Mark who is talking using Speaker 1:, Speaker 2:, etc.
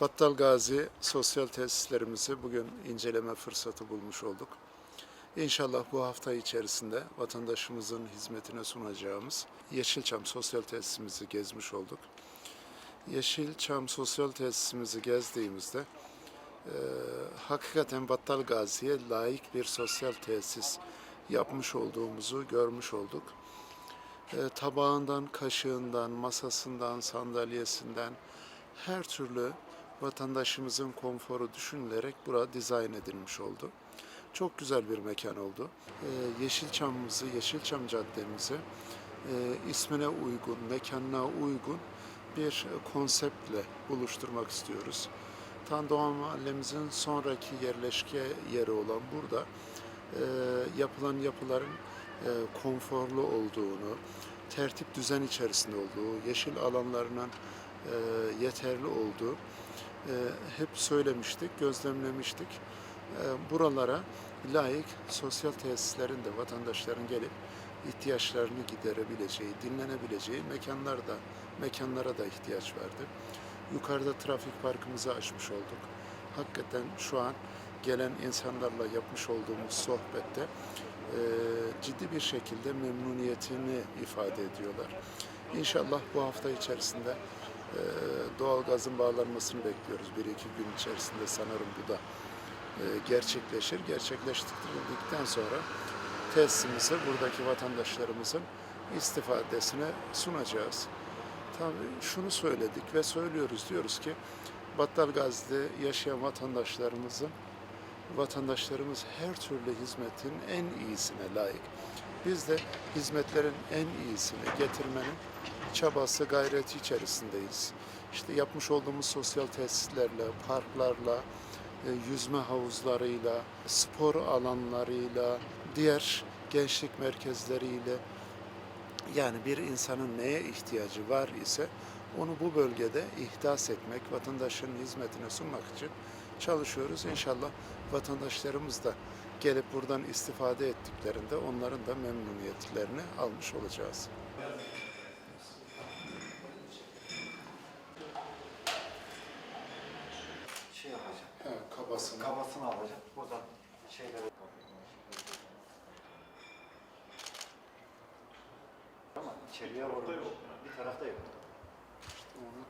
Speaker 1: Battal Gazi sosyal tesislerimizi bugün inceleme fırsatı bulmuş olduk. İnşallah bu hafta içerisinde vatandaşımızın hizmetine sunacağımız Yeşilçam sosyal tesisimizi gezmiş olduk. Yeşilçam sosyal tesisimizi gezdiğimizde e, hakikaten Battal Gazi'ye layık bir sosyal tesis yapmış olduğumuzu görmüş olduk. E, tabağından, kaşığından, masasından, sandalyesinden her türlü vatandaşımızın konforu düşünülerek bura dizayn edilmiş oldu. Çok güzel bir mekan oldu. E, Yeşilçam'ımızı, Yeşilçam Caddemizi e, ismine uygun, mekanına uygun bir konseptle buluşturmak istiyoruz. Tandoğan Mahallemizin sonraki yerleşke yeri olan burada e, yapılan yapıların e, konforlu olduğunu, tertip düzen içerisinde olduğu, yeşil alanlarının e, yeterli olduğu hep söylemiştik, gözlemlemiştik. E, buralara layık sosyal tesislerin de vatandaşların gelip ihtiyaçlarını giderebileceği, dinlenebileceği mekanlar da mekanlara da ihtiyaç vardı. Yukarıda trafik parkımızı açmış olduk. Hakikaten şu an gelen insanlarla yapmış olduğumuz sohbette e, ciddi bir şekilde memnuniyetini ifade ediyorlar. İnşallah bu hafta içerisinde e, doğalgazın bağlanmasını bekliyoruz. Bir iki gün içerisinde sanırım bu da e, gerçekleşir. Gerçekleştirdikten sonra tesisimizi buradaki vatandaşlarımızın istifadesine sunacağız. Tabii şunu söyledik ve söylüyoruz diyoruz ki Battal yaşayan vatandaşlarımızın vatandaşlarımız her türlü hizmetin en iyisine layık. Biz de hizmetlerin en iyisini getirmenin çabası, gayreti içerisindeyiz. İşte yapmış olduğumuz sosyal tesislerle, parklarla, e, yüzme havuzlarıyla, spor alanlarıyla, diğer gençlik merkezleriyle yani bir insanın neye ihtiyacı var ise onu bu bölgede ihdas etmek, vatandaşın hizmetine sunmak için çalışıyoruz. İnşallah vatandaşlarımız da gelip buradan istifade ettiklerinde onların da memnuniyetlerini almış olacağız. Kabasını.
Speaker 2: Kafasını alacak. Buradan şeyleri ama içeriye vurmuş. Bir tarafta yok.
Speaker 1: Onu